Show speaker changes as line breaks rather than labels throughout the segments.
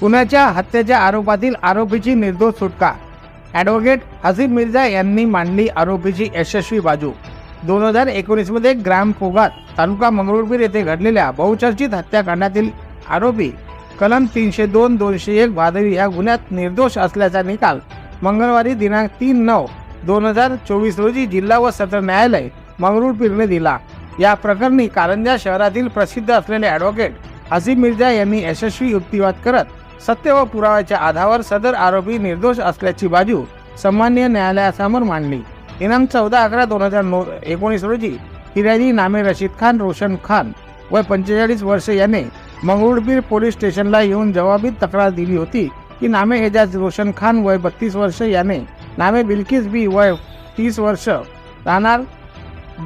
पुण्याच्या हत्येच्या आरोपातील आरोपीची निर्दोष सुटका. ॲडव्होकेट हसीब मिर्झा यांनी मांडली आरोपीची यशस्वी बाजू. दोन हजार एकोणीसमध्ये ग्राम फोगात तालुका मंगरुळपीर येथे घडलेल्या बहुचर्चित हत्याकांडातील आरोपी कलम तीनशे दोन दोनशे एक भादवी या गुन्ह्यात निर्दोष असल्याचा निकाल मंगळवारी दिनांक तीन नऊ दोन हजार चोवीस रोजी जिल्हा व सत्र न्यायालय मंगरुळपीरने दिला. या प्रकरणी कारंजा शहरातील प्रसिद्ध असलेले ॲडव्होकेट हसीब मिर्झा यांनी यशस्वी युक्तिवाद करत सत्य व पुराव्याच्या आधारावर सदर आरोपी निर्दोष असल्याची बाजू सन्मान्य न्यायालयासमोर मांडली. दिनांक चौदा अकरा दोन हजार नो एकोणीस रोजी फिर्यादी नामे रशीद खान रोशन खान वय पंचेचाळीस वर्ष याने मंगरुळपीर पोलीस स्टेशनला येऊन जबाबीत तक्रार दिली होती की नामे एजाज रोशन खान वय बत्तीस वर्ष याने नामे बिल्किस बी वय तीस वर्ष राहणार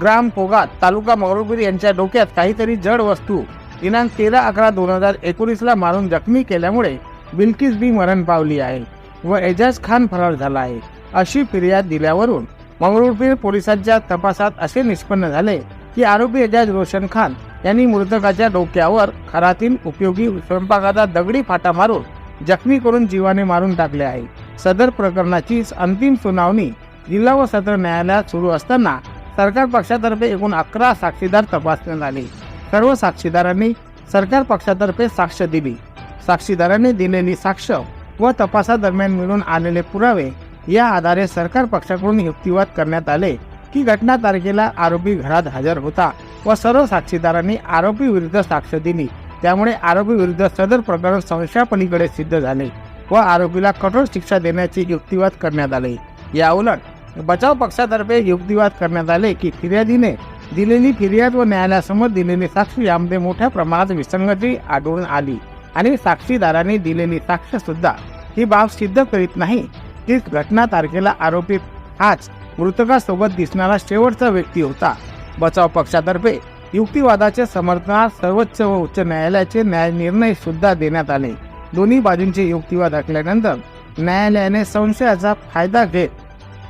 ग्राम पोगात तालुका मंगरुळपीर यांच्या डोक्यात काहीतरी जड वस्तू दिनांक तेरा अकरा दोन हजार एकोणीसला मारून जखमी केल्यामुळे बिल्किस बी मरण पावली आहे व एजाज खान फरार झाला आहे अशी फिर्याद दिल्यावरून मंगरुळपीर पोलिसांच्या तपासात असे निष्पन्न झाले की आरोपी एजाज रोशन खान यांनी मृतकाच्या डोक्यावर खरातील उपयोगी स्वयंपाकाचा दगडी फाटा मारून जखमी करून जीवाने मारून टाकले आहे. सदर प्रकरणाची अंतिम सुनावणी जिल्हा व सत्र न्यायालयात सुरू असताना सरकार पक्षातर्फे एकूण अकरा साक्षीदार तपासण्यात आले. सर्व साक्षीदारांनी सरकार पक्षातर्फे साक्ष दिली. साक्षीदारांनी दिलेली साक्ष व तपासादरम्यान मिळून आलेले पुरावे या आधारे सरकार पक्षाकडून युक्तिवाद करण्यात आले की घटना तारखेला आरोपी घरात हजर होता व सर्व साक्षीदारांनी आरोपी विरुद्ध साक्ष दिली. त्यामुळे आरोपी विरुद्ध सदर प्रकरण संशयापलीकडे सिद्ध झाले व आरोपीला कठोर शिक्षा देण्याचे युक्तिवाद करण्यात आले. या उलट बचाव पक्षातर्फे युक्तिवाद करण्यात आले की फिर्यादीने दिलेली फिर्याद व न्यायालयासमोर दिलेली साक्षी यामध्ये मोठ्या प्रमाणात विसंगती आढळून आली. आणि साक्षीदाराने दिलेली साक्ष सुद्धा ही बाब सिद्ध करीत नाही. तीच घटना तारखेला आरोपी हाच मृतकासोबत दिसणारा शेवटचा व्यक्ती होता. बचाव पक्षातर्फे युक्तिवादाच्या समर्थनात सर्वोच्च व उच्च न्यायालयाचे न्याय निर्णय सुद्धा देण्यात आले. दोन्ही बाजूंचे युक्तिवाद ऐकल्यानंतर न्यायालयाने संशयाचा फायदा घेत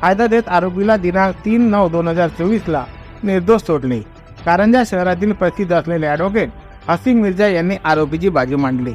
फायदा देत आरोपीला दिनांक तीन नऊ दोन हजार चोवीसला निर्दोष सोडले. कारंजा शहरातील प्रसिद्ध असलेले ॲडव्होकेट हसीम मिर्झा यांनी आरोपीची बाजू मांडली.